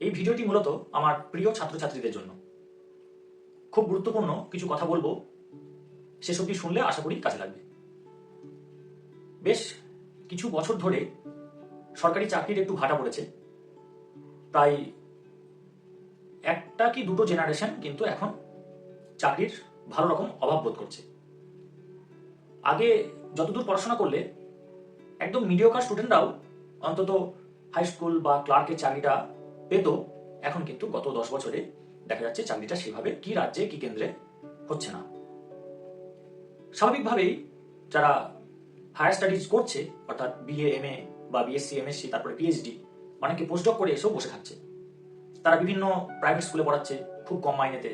এই ভিডিওটি মূলত আমার প্রিয় ছাত্রছাত্রীদের জন্য। খুব গুরুত্বপূর্ণ কিছু কথা বলব সেসবটি শুনলে আশা করি কাজে লাগবে। বেশ কিছু বছর ধরে সরকারি চাকরির একটু ভাটা পড়েছে। প্রায় একটা কি দুটো জেনারেশন কিন্তু এখন চাকরির ভালো রকম অভাব বোধ করছে। আগে যতদূর পড়াশোনা করলে একদম মিডিয়কার স্টুডেন্টরাও অন্তত হাই স্কুল বা ক্লার্কের চাকরিটা পেত এখন কিন্তু গত দশ বছরে দেখা যাচ্ছে চাকরিটা সেভাবে কি রাজ্যে, কি কেন্দ্রে হচ্ছে না। স্বাভাবিকভাবেই যারা হায়ার স্টাডিজ করছে, অর্থাৎ বিএ এম এ বা বিএসসি এমএসসি তারপরে পিএইচডি অনেকে পোস্টডক করে এসেও বসে থাকছে। তারা বিভিন্ন প্রাইভেট স্কুলে পড়াচ্ছে খুব কম মাইনেতে।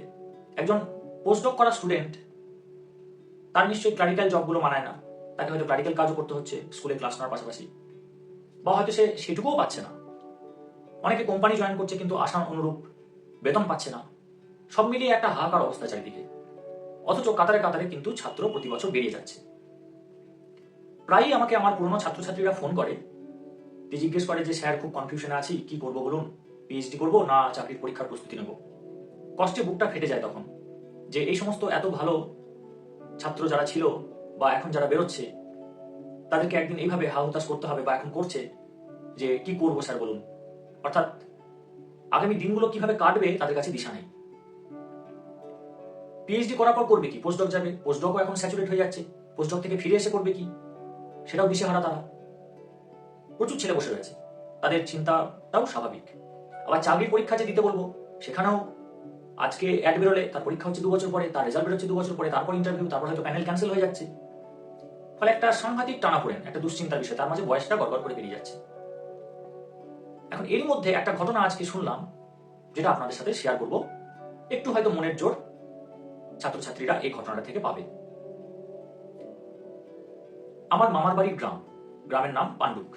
একজন পোস্টডক করা স্টুডেন্ট তার নিশ্চয়ই ক্লারিক্যাল জবগুলো মানায় না। তাকে হয়তো ক্লারিক্যাল কাজও করতে হচ্ছে স্কুলে ক্লাস নেওয়ার পাশাপাশি। বা হয়তো সে সেটুকুও পাচ্ছে না। অনেকে কোম্পানি জয়েন করছে কিন্তু আশা অনুরূপ বেতন পাচ্ছে না। সব মিলিয়ে একটা হাহাকার অবস্থা চারিদিকে। অথচ কাতারে কাতারে কিন্তু ছাত্র প্রতি বছর বেরিয়ে যাচ্ছে। প্রায়ই আমাকে আমার পুরনো ছাত্রছাত্রীরা ফোন করে। যে জিজ্ঞেস করে যে, স্যার, খুব কনফিউশনে আছি। কি করব বলুন? পিএইচডি করব না চাকরির পরীক্ষার প্রস্তুতি নেব? কষ্টে বুকটা ফেটে যায় তখন। যে এই সমস্ত এত ভালো ছাত্র যারা ছিল বা এখন যারা বেরোচ্ছে, তাদেরকে একদিন এইভাবে হাহুতাশ করতে হবে বা এখন করছে যে, কি করব স্যার, বলুন? অর্থাৎ আগামী দিনগুলো কীভাবে কাটবে তাদের কাছে দিশা নেই। পিএইচডি করার পর করবে কি? পোস্টডক যাবে পোস্টডকও এখন স্যাচুরেট হয়ে যাচ্ছে। পোস্টডক থেকে ফিরে এসে করবে কি? সেটাও দিশেহারা তারা। প্রচুর ছেলে বসে রয়েছে। তাদের চিন্তাটাও স্বাভাবিক। আবার চাকরির পরীক্ষা যে দিতে বলব, সেখানেও আজকে অ্যাড বেরোলে, তার পরীক্ষা হচ্ছে দু বছর পরে, তার রেজাল্ট বেরোচ্ছে দু বছর পরে, তারপর ইন্টারভিউ তারপর হয়তো প্যানেল ক্যান্সেল হয়ে যাচ্ছে। ফলে একটা সাংঘাতিক টানা পড়েন একটা দুশ্চিন্তার বিষয়, তার মাঝে বয়সটা গড়গড় করে বেরিয়ে যাচ্ছে। এখন এরই মধ্যে একটা ঘটনা আজকে শুনলাম, যেটা আপনাদের সাথে শেয়ার করব। একটু হয়তো মনের জোর ছাত্রছাত্রীরা এই ঘটনাটা থেকে পাবে। আমার মামার বাড়ির গ্রাম, গ্রামের নাম পাণ্ডুক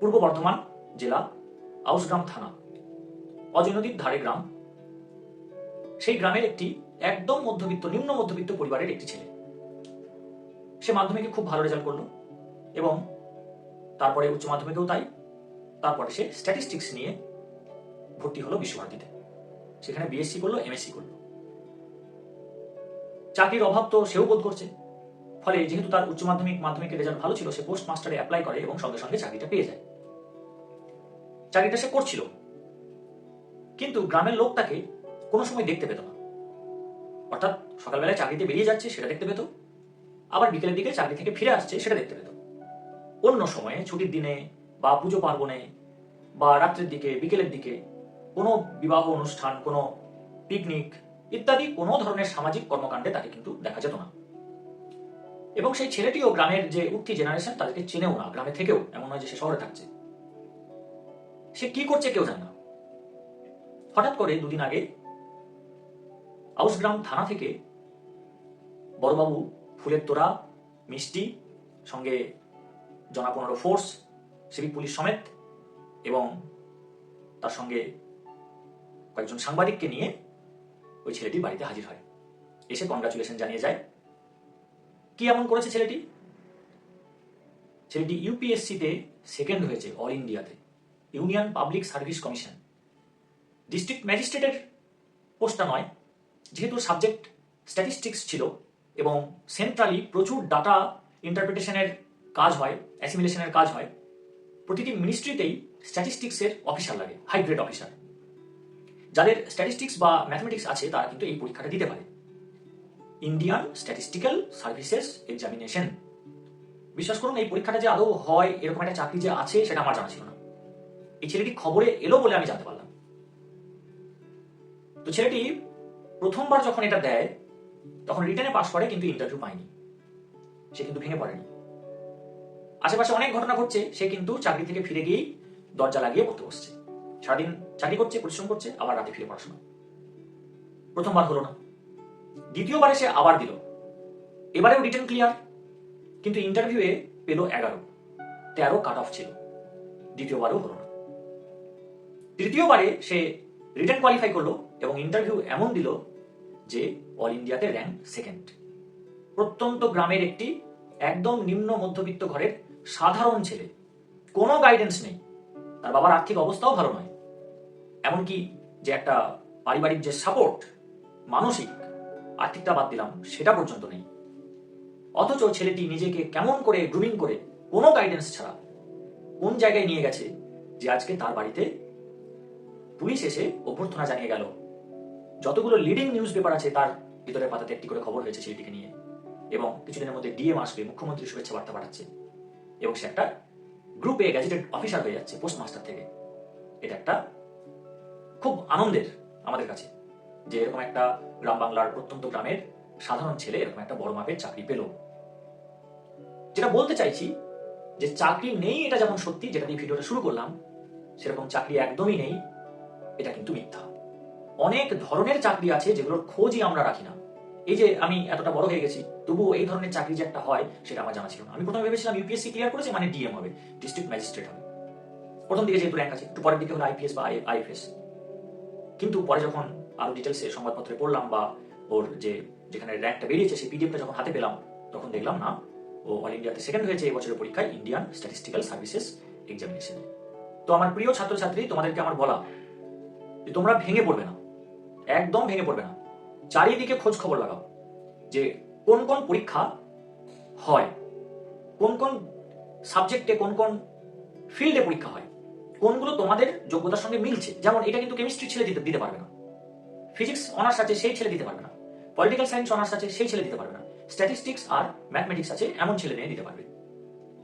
পূর্ব বর্ধমান জেলা, আউসগ্রাম থানা অজয় নদীর ধারে গ্রাম। সেই গ্রামের একটি একদম মধ্যবিত্ত, নিম্ন মধ্যবিত্ত পরিবারের একটি ছেলে। সে মাধ্যমিকে খুব ভালো রেজাল্ট করল এবং তারপরে উচ্চ মাধ্যমিকেও তাই। তারপরে সে স্ট্যাটিস্টিক্স নিয়ে ভর্তি হলো বিশ্বভারতীতে। সেখানে বিএসসি করল এমএসসি করল। চাকরির অভাব তো সেও বোধ করছে। ফলে যেহেতু তার উচ্চ মাধ্যমিক মাধ্যমিকের রেজাল্ট ভালো ছিল, সে পোস্ট মাস্টারে অ্যাপ্লাই করে এবং সঙ্গে সঙ্গে চাকরিটা পেয়ে যায়। চাকরিটা সে করছিল। কিন্তু গ্রামের লোক তাকে কোনো সময় দেখতে পেত না। অর্থাৎ সকালবেলায় চাকরিতে বেরিয়ে যাচ্ছে, সেটা দেখতে পেত। আবার বিকেলের দিকে চাকরি থেকে ফিরে আসছে, সেটা দেখতে পেত। অন্য সময়ে ছুটির দিনে বা পুজো পার্বণে বা রাত্রের দিকে, বিকেলের দিকে কোনো বিবাহ অনুষ্ঠান, কোনো পিকনিক ইত্যাদি কোনো ধরনের সামাজিক কর্মকাণ্ডে তাকে কিন্তু দেখা যেত না। এবং সেই ছেলেটিও গ্রামের যে উঠতি জেনারেশন তাদেরকে চেনেও না, গ্রামে থেকেও, এমন নয় যে সে শহরে থাকছে। সে কি করছে কেউ জানে না। হঠাৎ করে দুদিন আগে আউসগ্রাম থানা থেকে বড়বাবু ফুলের তোড়া, মিষ্টি, সঙ্গে জনা পনেরো ফোর্স সিভিক পুলিশ সমেত এবং তার সঙ্গে কয়েকজন সাংবাদিককে নিয়ে ওই ছেলেটি বাড়িতে হাজির হয়। এসে কনগ্রাচুলেশন জানিয়ে যায়। কি এমন করেছে ছেলেটি? ছেলেটি ইউপিএসসিতে সেকেন্ড হয়েছে অল ইন্ডিয়াতে union public service commission district ম্যাজিস্ট্রেটের পোস্টটা নয়, যেহেতু সাবজেক্ট স্ট্যাটিস্টিক্স ছিল এবং সেন্ট্রালি প্রচুর ডাটা ইন্টারপ্রিটেশনের কাজ হয় অ্যাসিমিলেশনের কাজ হয় প্রতিটি মিনিস্ট্রিতেই স্ট্যাটিস্টিক্সের অফিসার লাগে হাই গ্রেড অফিসার যাদের স্ট্যাটিস্টিক্স বা ম্যাথমেটিক্স আছে, তারা কিন্তু এই পরীক্ষাটা দিতে পারে। ইন্ডিয়ান স্ট্যাটিস্টিক্যাল সার্ভিসেস এক্সামিনেশন বিশ্বাস করুন, এই পরীক্ষাটা যে আদৌ হয়, এরকম একটা চাকরি যে আছে, সেটা আমার জানা ছিল না। এই ছেলেটি খবরে এলো বলে আমি জানতে পারলাম। তো ছেলেটি প্রথমবার যখন এটা দেয়, তখন রিটার্নে পাশ করে, কিন্তু ইন্টারভিউ পায়নি। সে কিন্তু ভেঙে পড়েনি। আশেপাশে অনেক ঘটনা ঘটছে, সে কিন্তু চাকরি থেকে ফিরে গিয়েই দরজা লাগিয়ে পড়তে বসছে। সারাদিন চাকরি করছে, পরিশ্রম করছে, আবার রাতে ফিরে পড়াশোনা। প্রথমবার হলো না। দ্বিতীয়বারে সে আবার দিল। এবারেও রিটার্ন ক্লিয়ার, কিন্তু ইন্টারভিউয়ে পেল এগারো। তেরো কাট অফ ছিল। দ্বিতীয়বারও হলো না। তৃতীয়বারে সে রিটার্ন কোয়ালিফাই করল এবং ইন্টারভিউ এমন দিল যে অল ইন্ডিয়াতে র্যাঙ্ক সেকেন্ড প্রত্যন্ত গ্রামের একটি একদম নিম্ন মধ্যবিত্ত ঘরের সাধারণ ছেলে। কোনো গাইডেন্স নেই। তার বাবার আর্থিক অবস্থাও ভালো নয়। এমনকি যে একটা পারিবারিক যে সাপোর্ট মানসিক, আর্থিকটা বাদ দিলাম, সেটা পর্যন্ত নেই। অথচ ছেলেটি নিজেকে কেমন করে গ্রুমিং করে, কোনো গাইডেন্স ছাড়া কোন জায়গায় নিয়ে গেছে যে আজকে তার বাড়িতে পুলিশ এসে অভ্যর্থনা জানিয়ে গেল। যতগুলো লিডিং নিউজ পেপার আছে, তার ভিতরে পাতাতে একটি করে খবর হয়েছে ছেলেটিকে নিয়ে। এবং কিছুদিনের মধ্যে ডিএম আসবে মুখ্যমন্ত্রী শুভেচ্ছা বার্তা পাঠাচ্ছে। এবং সে একটা গ্রুপে গ্যাজেটেড অফিসার হয়ে যাচ্ছে পোস্টমাস্টার থেকে। এটা একটা খুব আনন্দের আমাদের কাছে, যে এরকম একটা গ্রাম বাংলার প্রত্যন্ত গ্রামের সাধারণ ছেলে এরকম একটা বড় মাপের চাকরি পেল। যেটা বলতে চাইছি, যে চাকরি নেই এটা যেমন সত্যি, যেটা দিয়ে ভিডিওটা শুরু করলাম, সেরকম চাকরি একদমই নেই, এটা কিন্তু মিথ্যা। অনেক ধরনের চাকরি আছে যেগুলোর খোঁজই আমরা রাখি না। এই যে আমি এতটা বড় হয়ে গেছি, তবুও এই ধরনের চাকরি যে একটা হয়, সেটা আমার জানা ছিল না। আমি প্রথমে ভেবেছিলাম ইউপিএসসি ক্লিয়ার করেছে মানে ডিএম হবে ডিস্ট্রিক্ট ম্যাজিস্ট্রেট হবে। প্রথম দিকে যেহেতু র্যাঙ্ক আছে, একটু পরের দিকে হলো আইপিএস বা আইএফএস কিন্তু পরে যখন আরও ডিটেলসে সংবাদপত্রে পড়লাম বা ওর যে, যেখানে র্যাঙ্কটা বেরিয়েছে, সেই পিডিএফটা যখন হাতে পেলাম, তখন দেখলাম, না, ও অল ইন্ডিয়াতে সেকেন্ড হয়েছে এই বছরের পরীক্ষায় ইন্ডিয়ান স্ট্যাটিস্টিক্যাল সার্ভিসেস এক্সামিনেশনে তো আমার প্রিয় ছাত্রছাত্রী, তোমাদেরকে আমার বলা যে তোমরা ভেঙে পড়বে না। একদম ভেঙে পড়বে না। চারিদিকে খোঁজ খবর লাগাও যে কোন কোন পরীক্ষা হয়, কোন কোন সাবজেক্টে কোন কোন ফিল্ডে পরীক্ষা হয়, কোনগুলো তোমাদের যোগ্যতার সঙ্গে মিলছে। যেমন এটা কিন্তু কেমিস্ট্রি ছেলে দিতে দিতে পারবে না। ফিজিক্স অনার্স আছে, সেই ছেলে দিতে পারবে না। পলিটিক্যাল সায়েন্স অনার্স আছে, সেই ছেলে দিতে পারবে না। স্ট্যাটিস্টিক্স আর ম্যাথমেটিক্স আছে, এমন ছেলে নিয়ে দিতে পারবে।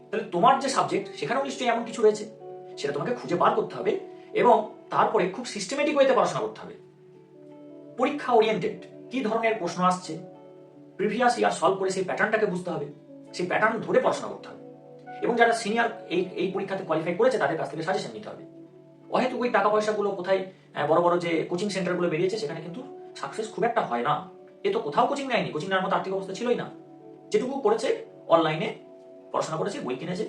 তাহলে তোমার যে সাবজেক্ট সেখানেও নিশ্চয়ই এমন কিছু রয়েছে। সেটা তোমাকে খুঁজে বার করতে হবে এবং তারপরে খুব সিস্টেমেটিক ওয়েতে পড়াশোনা করতে হবে। পরীক্ষা ওরিয়েন্টেড কি ধরনের প্রশ্ন আসছে? প্রিভিয়াস ইয়ার সলভ করে সেই প্যাটার্নটাকে বুঝতে হবে। সেই প্যাটার্ন ধরে পড়াশোনা করতে হবে। এবং যারা সিনিয়র এই এই পরীক্ষাতে কোয়ালিফাই করেছে, তাদের কাছ থেকে সাজেশন নিতে হবে। অহেতু ওই টাকা পয়সাগুলো কোথায় বড় বড় যে কোচিং সেন্টারগুলো বেরিয়েছে, সেখানে কিন্তু সাকসেস খুব একটা হয় না। এ তো কোথাও কোচিং নেয়নি কোচিং নেওয়ার মতো আর্থিক অবস্থা ছিলই না। যেটুকু করেছে অনলাইনে পড়াশোনা করেছে, বই কিনেছে।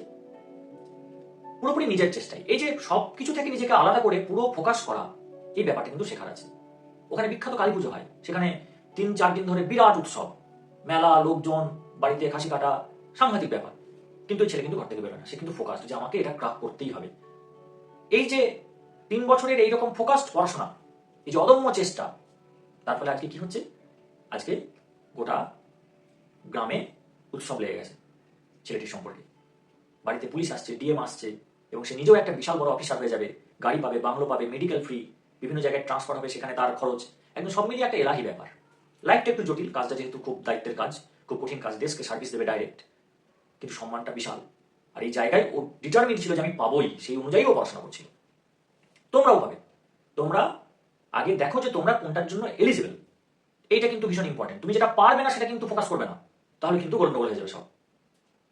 পুরোপুরি নিজের চেষ্টায়। এই যে সব কিছু থেকে নিজেকে আলাদা করে পুরো ফোকাস করা, এই ব্যাপারটা কিন্তু শেখার আছে। ওখানে বিখ্যাত কালী পুজো হয়। সেখানে তিন, চার দিন ধরে বিরাট উৎসব। মেলা, লোকজন, বাড়িতে খাসি কাটা, সাংঘাতিক ব্যাপার। কিন্তু ছেলে কিন্তু ঘর থেকে বেরোয় না। সে কিন্তু ফোকাস যে আমাকে এটা ক্রাক করতেই হবে। এই যে তিন বছরের এইরকম ফোকাসড পড়াশোনা, এই যে অদম্য চেষ্টা, তার ফলে আজকে কি হচ্ছে? আজকে গোটা গ্রামে উৎসব লেগে গেছে ছেলেটির সম্পর্কে। বাড়িতে পুলিশ আসছে, ডিএম আসছে এবং সে নিজেও একটা বিশাল বড় অফিসার হয়ে যাবে। গাড়ি পাবে, বাংলো পাবে মেডিকেল ফ্রি বিভিন্ন জায়গায় ট্রান্সফার হবে, সেখানে তার খরচ। একদম সব মিলিয়ে একটা এলাহি ব্যাপার। লাইফটা একটু জটিল, কাজটা যেহেতু খুব দায়িত্বের কাজ, খুব কঠিন কাজ দেশকে সার্ভিস দেবে ডাইরেক্ট কিন্তু সম্মানটা বিশাল। আর এই জায়গায় ও ডিটারমিন ছিল যে আমি পাবোই, সেই অনুযায়ী ও পড়াশোনা করছিল। তোমরাও পাবে। তোমরা আগে দেখো যে তোমরা কোনটার জন্য এলিজিবল এইটা কিন্তু ভীষণ ইম্পর্টেন্ট তুমি যেটা পারবে না, সেটা কিন্তু ফোকাস করবে না। তাহলে কিন্তু গন্ডগোল হয়ে যাবে সব।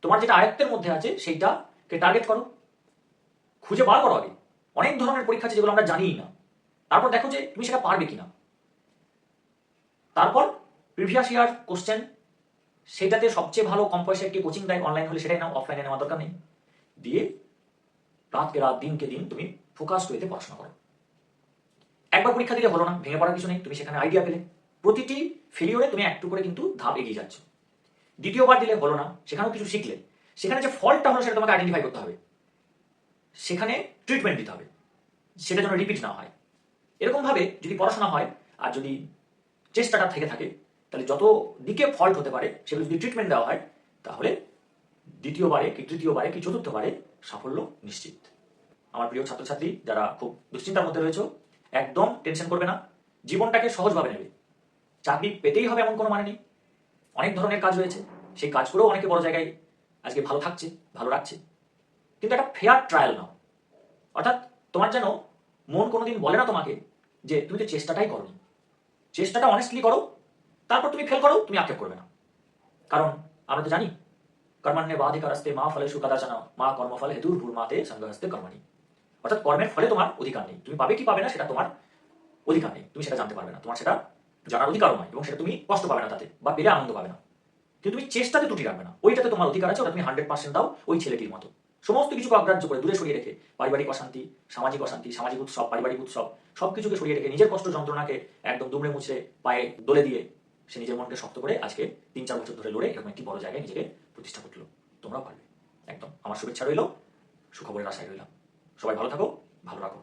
তোমার যেটা আয়ত্তের মধ্যে আছে, সেইটাকে টার্গেট করো। খুঁজে বার করো আগে। অনেক ধরনের পরীক্ষা আছে যেগুলো আমরা জানিই না। তারপর দেখো যে তুমি সেটা পারবে কিনা। তারপর প্রিভিয়াস ইয়ার কোশ্চেন সেটাতে সবচেয়ে ভালো কম পয়সা একটি কোচিং দেয় অনলাইন হলে সেটাই নাও অফলাইনে নেওয়ার দরকার নেই। দিয়ে রাতকে রাত, দিনকে দিন তুমি ফোকাস ওয়েতে পড়াশোনা করো। একবার পরীক্ষা দিলে হলো না, ভেঙে পড়ার কিছু নেই, তুমি সেখানে আইডিয়া পেলে। প্রতিটি ফেলিওরে তুমি একটু করে কিন্তু ধাপ এগিয়ে যাচ্ছ। দ্বিতীয়বার দিলে হলো না, সেখানেও কিছু শিখলে। সেখানে যে ফল্টটা হলো সেটা তোমাকে আইডেন্টিফাই করতে হবে। সেখানে ট্রিটমেন্ট দিতে হবে। সেটা যেন রিপিট না হয়। এরকম ভাবে যদি পড়াশোনা হয় আর যদি চেষ্টাটা থেকে থাকে, তাহলে যত দিকে ফল্ট হতে পারে, সেগুলো যদি ট্রিটমেন্ট দেওয়া হয়, তাহলে দ্বিতীয়বারে কি তৃতীয়বারে কি চতুর্থবারে সাফল্য নিশ্চিত। আমার প্রিয় ছাত্রছাত্রী, যারা খুব দুশ্চিন্তার মধ্যে রয়েছে, একদম টেনশন করবে না। জীবনটাকে সহজভাবে নেবে। চাকরি পেতেই হবে এমন কোনো মানে নেই। অনেক ধরনের কাজ রয়েছে। সেই কাজ করেও অনেকে বড় জায়গায় আজকে ভালো থাকছে, ভালো রাখছে। কিন্তু একটা ফেয়ার ট্রায়াল নাও। অর্থাৎ তোমার যেন মন কোনোদিন বলে না তোমাকে যে তুমি তো চেষ্টাটাই করনি চেষ্টাটা অনেস্টলি করো, তারপর তুমি ফেল করো, তুমি আক্ষেপ করবে না। কারণ, আমরা তো জানি কর্মান্যে বাধিকারস্তে মা ফলে সুকাদা জানা মা কর্মফল হেতুর ভূর মাতে সংঘহস্তে কর্মাণী। অর্থাৎ কর্মের ফলে তোমার অধিকার নেই। তুমি পাবে কি পাবে না, সেটা তোমার অধিকার নেই। তুমি সেটা জানতে পারবে না। তোমার সেটা জানার অধিকারও নয় এবং সেটা তুমি কষ্ট পাবে না তাতে বা পেলে আনন্দ পাবে না। কিন্তু তুমি চেষ্টাতে ত্রুটি রাখবে না। ওইটাতে তোমার অধিকার আছে, ওটা তুমি হান্ড্রেড পার্সেন্ট দাও ওই ছেলেটির মতো। সমস্ত কিছুকে অগ্রাহ্য করে, দূরে সরিয়ে রেখে, পারিবারিক অশান্তি, সামাজিক অশান্তি, সামাজিক উৎসব, পারিবারিক উৎসব সবকিছুকে সরিয়ে রেখে নিজের কষ্ট যন্ত্রণাকে একদম দুমড়ে মুছে পায়ে দোলে দিয়ে সে নিজের মনকে শক্ত করে আজকে তিন চার বছর ধরে লড়ে এরকম একটি বড় জায়গায় নিজেকে প্রতিষ্ঠা করল। তোমরাও পারবে। একদম। আমার শুভেচ্ছা রইল, সুখবরের আশায় রইলাম। সবাই ভালো থাকো, ভালো রাখো।